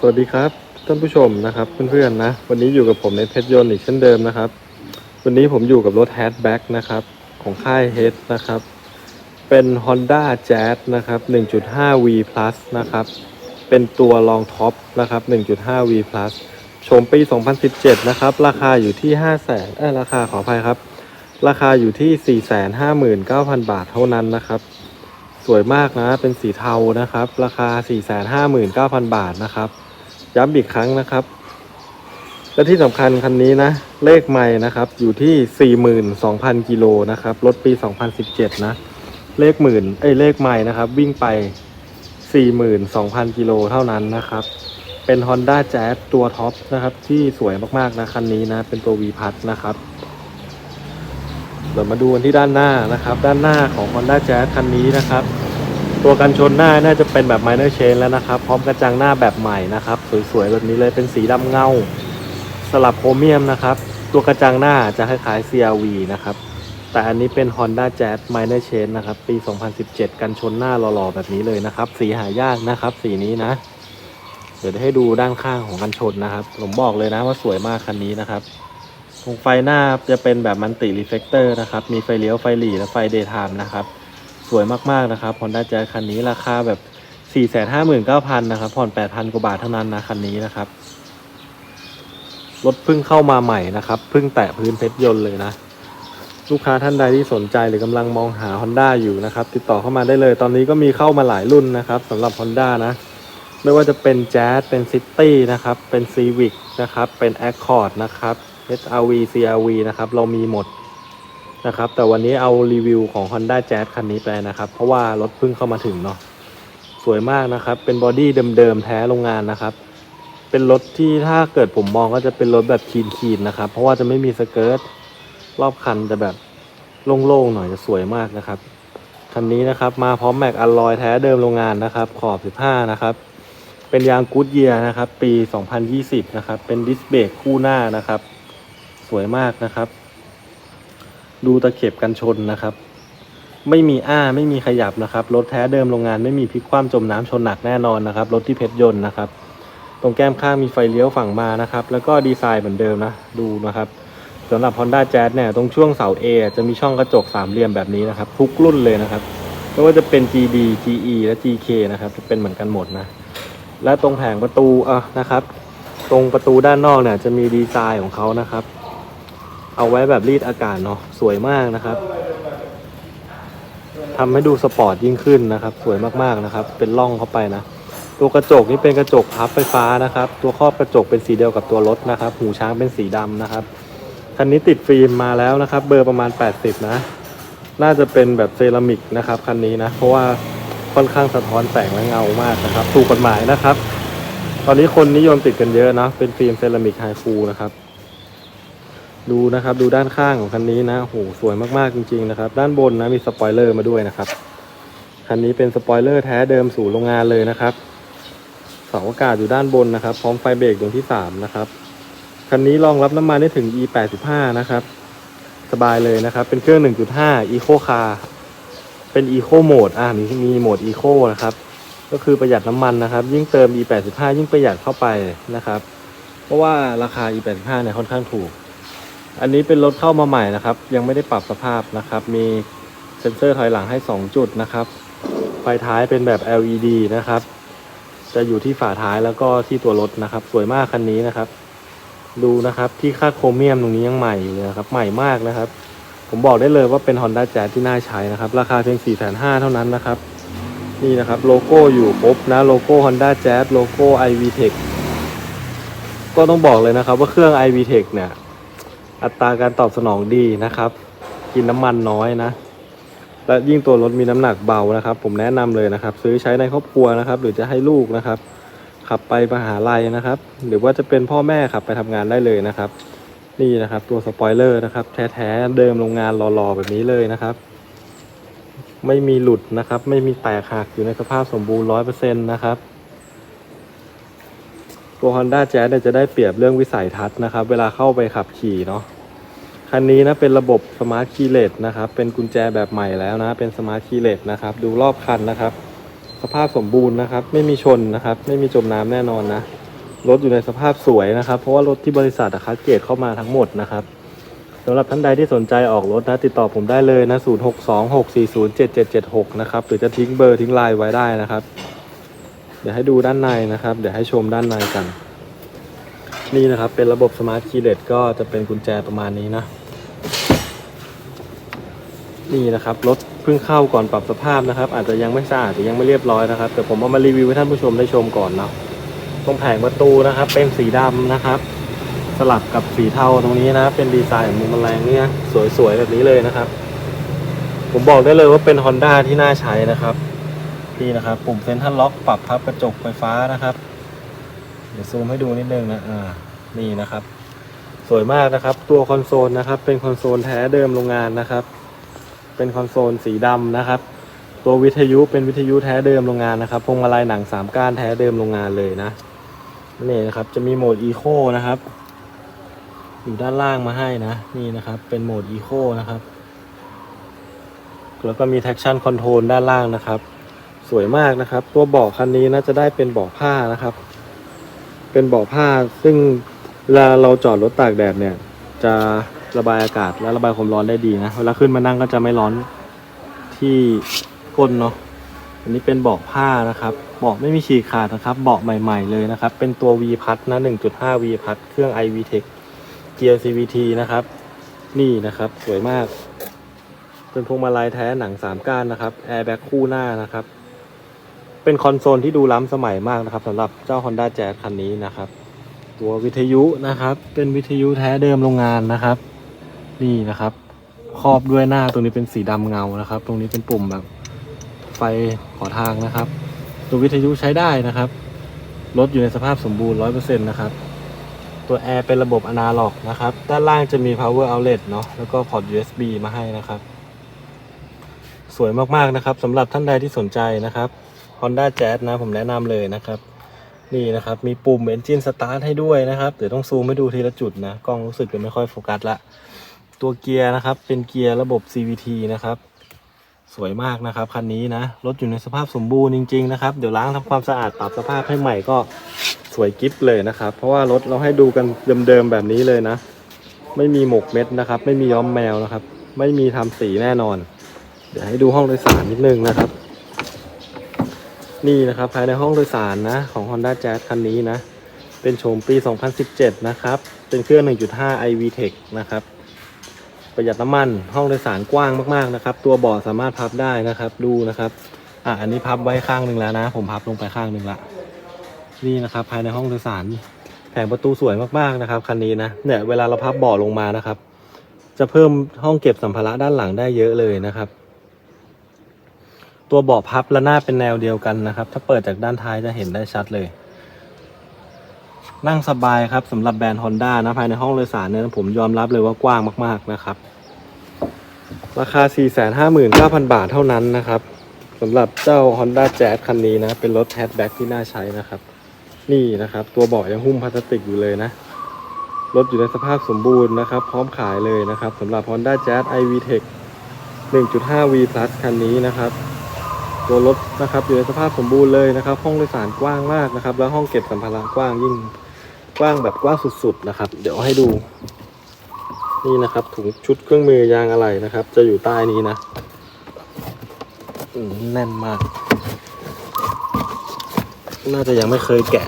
สวัสดีครับท่านผู้ชมนะครับเพื่อนๆนะ วันนี้อยู่กับผมในเพชรยนต์อีกเช่นเดิมนะครับ วันนี้ผมอยู่กับรถ Hatchback นะครับ ของค่าย h นะครับ เป็น Honda Jazz นะครับ 1.5 V Plus นะครับ เป็นตัวรองท็อปนะครับ 1.5 V Plus ชมปี 2017 นะครับ ราคาอยู่ที่ 5 0 0 0 0เออราคาขออภัยครับ ราคาอยู่ที่ 459,000 บาทเท่านั้นนะครับสวยมากนะ เป็นสีเทานะครับ ราคา 459,000 บาทนะครับ ย้ำอีกครั้งนะครับ และที่สำคัญคันนี้นะ เลขใหม่นะครับ อยู่ที่ 42,000กิโลนะครับ รถปี 2017 นะ เลขหมื่นเอ้เลขใหม่นะครับ วิ่งไป 42,000กิโลเท่านั้นนะครับ เป็น Honda Jazz ตัวท็อปนะครับ ที่สวยมากๆนะคันนี้นะ เป็นตัว V พัทนะครับเดี๋ยวมาดูกันที่ด้านหน้านะครับ ด้านหน้าของ Honda Jazz คันนี้นะครับ ตัวกันชนหน้าน่าจะเป็นแบบ minor change แล้วนะครับ พร้อมกระจังหน้าแบบใหม่นะครับ สวยๆ แบบนี้เลยเป็นสีดำเงา สลับโครเมียมนะครับ ตัวกระจังหน้าจะคล้ายๆ CRV นะครับ แต่อันนี้เป็น Honda Jazz minor change นะครับ ปี 2017 กันชนหน้าหล่อๆ แบบนี้เลยนะครับ สีหายากนะครับ สีนี้นะ เดี๋ยวให้ดูด้านข้างของกันชนนะครับ ผมบอกเลยนะว่าสวยมากคันนี้นะครับตรงไฟหน้าจะเป็นแบบมันติรีเฟกเตอร์นะครับ มีไฟเลี้ยวไฟหลีและไฟเดย์ไทม์นะครับ สวยมากๆนะครับ Honda Jazz คันนี้ราคาแบบ 459,000นะครับ ผ่อน 8,000 กว่าบาทเท่านั้นนะคันนี้นะครับ รถเพิ่งเข้ามาใหม่นะครับเพิ่งแตะพื้นเพชรยนต์เลยนะ ลูกค้าท่านใดที่สนใจหรือกำลังมองหา Honda อยู่นะครับ ติดต่อเข้ามาได้เลย ตอนนี้ก็มีเข้ามาหลายรุ่นนะครับสำหรับ Honda นะ ไม่ว่าจะเป็น Jazz เป็น City นะครับ เป็น Civic นะครับ เป็น Accord นะครับ HRV CRV นะครับ เรามีหมด นะครับ แต่วันนี้เอารีวิวของ Honda Jazz คันนี้ไปนะครับ เพราะว่ารถเพิ่งเข้ามาถึงเนาะสวยมากนะครับ เป็นบอดี้เดิมๆแท้โรงงานนะครับ เป็นรถที่ถ้าเกิดผมมองก็จะเป็นรถแบบคีนๆนะครับ เพราะว่าจะไม่มีสเกิร์ตรอบคันจะแบบโล่งๆหน่อยจะสวยมากนะครับคันนี้นะครับมาพร้อมแม็กอลลอยแท้เดิมโรงงานนะครับ ขอบ 15 นะครับ เป็นยางกูดเยียนะครับ ปี 2020 นะครับ เป็นดิสเบรกคู่หน้านะครับ สวยมากนะครับ ดูตะเข็บกันชนนะครับ ไม่มีอ้าไม่มีขยับนะครับ รถแท้เดิมโรงงานไม่มีพลิกคว่ำจมน้ำชนหนักแน่นอนนะครับ รถที่เพชรยนต์นะครับ ตรงแก้มข้างมีไฟเลี้ยวฝั่งมานะครับ แล้วก็ดีไซน์เหมือนเดิมนะ ดูนะครับสำหรับ Honda Jazz เนี่ยตรงช่วงเสา A จะมีช่องกระจกสามเหลี่ยมแบบนี้นะครับ ทุกรุ่นเลยนะครับไม่ว่าจะเป็น GD GE และ GK นะครับ จะเป็นเหมือนกันหมดนะ และตรงแผงประตูอะนะครับ ตรงประตูด้านนอกเนี่ยจะมีดีไซน์ของเขานะครับ เอาไว้แบบรีดอากาศเนาะสวยมากนะครับทำให้ดูสปอร์ตยิ่งขึ้นนะครับ สวยมากๆนะครับ เป็นร่องเข้าไปนะ ตัวกระจกนี่เป็นกระจกพับไฟฟ้านะครับ ตัวครอบกระจกเป็นสีเดียวกับตัวรถนะครับ หูช้างเป็นสีดำนะครับคันนี้ติดฟิล์มมาแล้วนะครับ เบอร์ประมาณ 80 นะ น่าจะเป็นแบบเซรามิกนะครับคันนี้นะ เพราะว่าค่อนข้างสะท้อนแสงและเงามากนะครับ ถูกกฎหมายนะครับ ตอนนี้คนนิยมติดกันเยอะนะ เป็นฟิล์มเซรามิกไฮฟูนะครับ ดูนะครับดูด้านข้างของคันนี้นะโหสวยมากๆจริงๆนะครับ ด้านบนนะมีสปอยเลอร์มาด้วยนะครับคันนี้เป็นสปอยเลอร์แท้เดิมสู่โรงงานเลยนะครับเสาอากาศอยู่ด้านบนนะครับ พร้อมไฟเบรกดวงที่3นะครับคันนี้รองรับน้ำมันได้ถึง E85 นะครับ สบายเลยนะครับ เป็นเครื่อง 1.5 Eco Car เป็น Eco Mode อ่ามีมีโหมด Eco นะครับ ก็คือประหยัดน้ำมันนะครับ ยิ่งเติม E85 ยิ่งประหยัดเข้าไปนะครับ เพราะว่าราคา E85 เนี่ยค่อนข้างถูก อันนี้เป็นรถเข้ามาใหม่นะครับ ยังไม่ได้ปรับสภาพนะครับ มีเซ็นเซอร์ถอยหลังให้ 2 จุดนะครับ ไฟท้ายเป็นแบบ LED นะครับ จะอยู่ที่ฝาท้ายแล้วก็ที่ตัวรถนะครับ สวยมากคันนี้นะครับ ดูนะครับที่ค่าโครเมียมตรงนี้ยังใหม่อยู่เลยนะครับ ใหม่มากนะครับ ผมบอกได้เลยว่าเป็น Honda Jazz ที่น่าใช้นะครับ ราคาเพียง 4 5 0 0 0เท่านั้นนะครับ นี่นะครับโลโก้อยู่ครบนะโลโก้ Honda Jazz โลโก้ iVTEC ก็ต้องบอกเลยนะครับว่าเครื่อง iVTEC เนี่ย อัตราการตอบสนองดีนะครับ กินน้ำมันน้อยนะ และยิ่งตัวรถมีน้ำหนักเบานะครับ ผมแนะนำเลยนะครับ ซื้อใช้ในครอบครัวนะครับ หรือจะให้ลูกนะครับ ขับไปมหาลัยนะครับ หรือว่าจะเป็นพ่อแม่ขับไปทำงานได้เลยนะครับ นี่นะครับตัวสปอยเลอร์นะครับ แท้ๆเดิมโรงงานรอๆแบบนี้เลยนะครับ ไม่มีหลุดนะครับ ไม่มีแตกหักอยู่ในสภาพสมบูรณ์ร้อยเปอร์เซ็นต์นะครับ ตัว Honda Jazz เนี่ยจะได้เปรียบเรื่องวิสัยทัศน์นะครับ เวลาเข้าไปขับขี่เนาะคันนี้นะเป็นระบบสมาร์ทคีย์เลสนะครับ เป็นกุญแจแบบใหม่แล้วนะ เป็นสมาร์ทคีย์เลสนะครับ ดูรอบคันนะครับ สภาพสมบูรณ์นะครับ ไม่มีชนนะครับ ไม่มีจมน้ำแน่นอนนะ รถอยู่ในสภาพสวยนะครับ เพราะว่ารถที่บริษัทอะคัดเกรดเข้ามาทั้งหมดนะครับสำหรับท่านใดที่สนใจออกรถนะ ติดต่อผมได้เลยนะ 0626407776 นะครับ หรือจะทิ้งเบอร์ทิ้งไลน์ไว้ได้นะครับ เดี๋ยวให้ดูด้านในนะครับ เดี๋ยวให้ชมด้านในกัน นี่นะครับเป็นระบบสมาร์ทคีย์เลสก็จะเป็นกุญแจประมาณนี้นะ นี่นะครับรถเพิ่งเข้าก่อนปรับสภาพนะครับ อาจจะยังไม่สะอาดหรือยังไม่เรียบร้อยนะครับ แต่ผมเอามารีวิวให้ท่านผู้ชมได้ชมก่อนเนาะตรงแผงประตูนะครับ เป็นสีดำนะครับ สลับกับสีเทาตรงนี้นะ เป็นดีไซน์มุมแมลงเนี่ยสวยๆแบบนี้เลยนะครับ ผมบอกได้เลยว่าเป็น Honda ที่น่าใช้นะครับ นี่นะครับ ปุ่มเซนทรัลล็อกปรับพับกระจกไฟฟ้านะครับ เดี๋ยวซูมให้ดูนิดนึงนะอ่านี่นะครับ สวยมากนะครับ ตัวคอนโซลนะครับ เป็นคอนโซลแท้เดิมโรงงานนะครับ เป็นคอนโซลสีดำนะครับ ตัววิทยุเป็นวิทยุแท้เดิมโรงงานนะครับพวงมาลัยหนังสามก้านแท้เดิมโรงงานเลยนะนี่นะครับ จะมีโหมดอีโคนะครับ อยู่ด้านล่างมาให้นะ นี่นะครับ เป็นโหมดอีโคนะครับ แล้วก็มี traction control ด้านล่างนะครับ สวยมากนะครับ ตัวเบาะคันนี้นะจะได้เป็นเบาะผ้านะครับ เป็นเบาะผ้าซึ่งเวลาเราจอดรถตากแดดเนี่ย จะระบายอากาศและระบายความร้อนได้ดีนะเวลาขึ้นมานั่งก็จะไม่ร้อนที่ก้นเนาะอันนี้เป็นเบาะผ้านะครับเบาะไม่มีฉีกขาดนะครับ เบาะใหม่ ๆเลยนะครับ เป็นตัว V พัดนะ 1.5 V พัดเครื่อง iVTEC เกียร์ CVT นะครับ นี่นะครับสวยมาก เป็นพวงมาลัยแท้หนังสามก้านนะครับแอร์แบ็กคู่หน้านะครับ เป็นคอนโซลที่ดูล้ำสมัยมากนะครับสำหรับเจ้า Honda Jazz คันนี้นะครับ ตัววิทยุนะครับ เป็นวิทยุแท้เดิมโรงงานนะครับ นี่นะครับ ครอบด้วยหน้าตรงนี้เป็นสีดำเงานะครับ ตรงนี้เป็นปุ่มแบบไฟขอทางนะครับ ตัววิทยุใช้ได้นะครับรถอยู่ในสภาพสมบูรณ์ 100%นะครับ ตัวแอร์เป็นระบบอนาล็อกนะครับ ด้านล่างจะมี power outlet เนาะ แล้วก็พอร์ต USB มาให้นะครับ สวยมากๆนะครับสำหรับท่านใดที่สนใจนะครับ Honda Jazz นะผมแนะนำเลยนะครับ นี่นะครับ มีปุ่ม Engine Start ให้ด้วยนะครับ เดี๋ยวต้องซูมให้ดูทีละจุดนะ กล้องรู้สึกจะไม่ค่อยโฟกัสละ ตัวเกียร์นะครับ เป็นเกียร์ระบบ CVT นะครับ สวยมากนะครับ คันนี้นะ รถอยู่ในสภาพสมบูรณ์จริง ๆ นะครับ เดี๋ยวล้างทำความสะอาดปรับสภาพให้ใหม่ก็สวยกิ๊บเลยนะครับ เพราะว่ารถเราให้ดูกันเดิมๆแบบนี้เลยนะ ไม่มีหมกเม็ดนะครับ ไม่มีย้อมแมวนะครับ ไม่มีทำสีแน่นอน เดี๋ยวให้ดูห้องโดยสารนิดนึงนะครับ นี่นะครับภายในห้องโดยสารนะของ Honda Jazz คันนี้นะ เป็นโฉมปี 2017 นะครับ เป็นเครื่อง 1.5 iVTEC นะครับ ประหยัดน้ำมันห้องโดยสารกว้างมากๆนะครับ ตัวเบาะสามารถพับได้นะครับ ดูนะครับอะอันนี้พับไว้ข้างหนึ่งแล้วนะ ผมพับลงไปข้างหนึ่งละนี่นะครับ ภายในห้องโดยสารแผงประตูสวยมากๆนะครับคันนี้นะเนี่ยเวลาเราพับเบาะลงมานะครับ จะเพิ่มห้องเก็บสัมภาระด้านหลังได้เยอะเลยนะครับ ตัวเบาะพับและหน้าเป็นแนวเดียวกันนะครับ ถ้าเปิดจากด้านท้ายจะเห็นได้ชัดเลย นั่งสบายครับสำหรับแบรนด์ Honda นะภายในห้องโดยสารเนี่ยผมยอมรับเลยว่ากว้างมากๆนะครับ ราคา 459,000 บาทเท่านั้นนะครับสำหรับเจ้า Honda Jazz คันนี้นะ เป็นรถแฮชแบ็กที่น่าใช้นะครับ นี่นะครับ ตัวเบาะยังหุ้มพลาสติกอยู่เลยนะรถอยู่ในสภาพสมบูรณ์นะครับ พร้อมขายเลยนะครับสำหรับ Honda Jazz iVTEC 1.5 V Plus คันนี้นะครับ ตัวรถนะครับอยู่ในสภาพสมบูรณ์เลยนะครับ ห้องโดยสารกว้างมากนะครับ แล้วห้องเก็บสัมภาระกว้างยิ่งกว้างแบบกว้างสุดๆนะครับ เดี๋ยวให้ดู นี่นะครับถุงชุดเครื่องมือยางอะไหล่นะครับ จะอยู่ใต้นี้นะอืมแน่นมาก น่าจะยังไม่เคยแกะ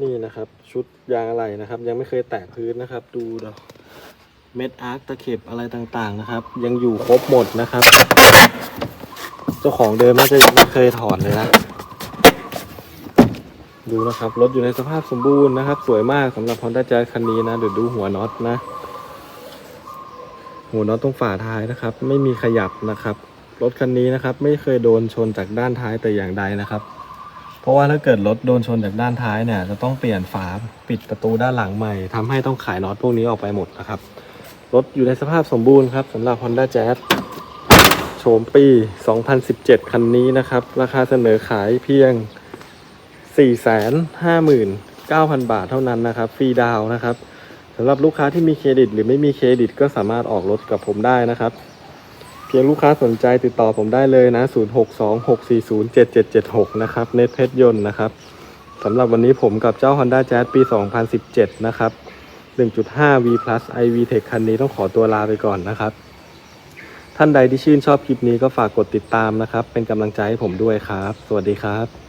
นี่นะครับ ชุดยางอะไหล่นะครับ ยังไม่เคยแตะพื้นนะครับ ดูเดี๋ยว เม็ดอาร์คตะเข็บอะไรต่างๆนะครับ ยังอยู่ครบหมดนะครับ เจ้าของเดิมน่าจะยังไม่เคยถอดเลยนะ ดูนะครับรถอยู่ในสภาพสมบูรณ์นะครับ สวยมากสำหรับ Honda Jazz คันนี้นะเดี๋ยวดูหัวน็อตนะ หัวน็อตตรงฝาท้ายนะครับ ไม่มีขยับนะครับรถคันนี้นะครับ ไม่เคยโดนชนจากด้านท้ายแต่อย่างใดนะครับ เพราะว่าถ้าเกิดรถโดนชนจากด้านท้ายเนี่ย จะต้องเปลี่ยนฝาปิดประตูด้านหลังใหม่ทำให้ต้องขายน็อตพวกนี้ออกไปหมดนะครับ รถอยู่ในสภาพสมบูรณ์ครับสำหรับ Honda Jazz โฉมปี 2017 คันนี้นะครับ ราคาเสนอขายเพียง 459,000 บาทเท่านั้นนะครับ ฟรีดาวนะครับสำหรับลูกค้าที่มีเครดิต หรือไม่มีเครดิตก็สามารถออกรถกับผมได้นะครับ เพียงลูกค้าสนใจติดต่อผมได้เลยนะ 0626407776 นะครับเน็ตเพชรยนต์นะครับสำหรับวันนี้ผมกับเจ้า Honda Jazz ปี 2017 นะครับ 1.5 V Plus iV Tech คันนี้ต้องขอตัวลาไปก่อนนะครับ ท่านใดที่ชื่นชอบคลิปนี้ก็ฝากกดติดตามนะครับ เป็นกำลังใจให้ผมด้วยครับ สวัสดีครับ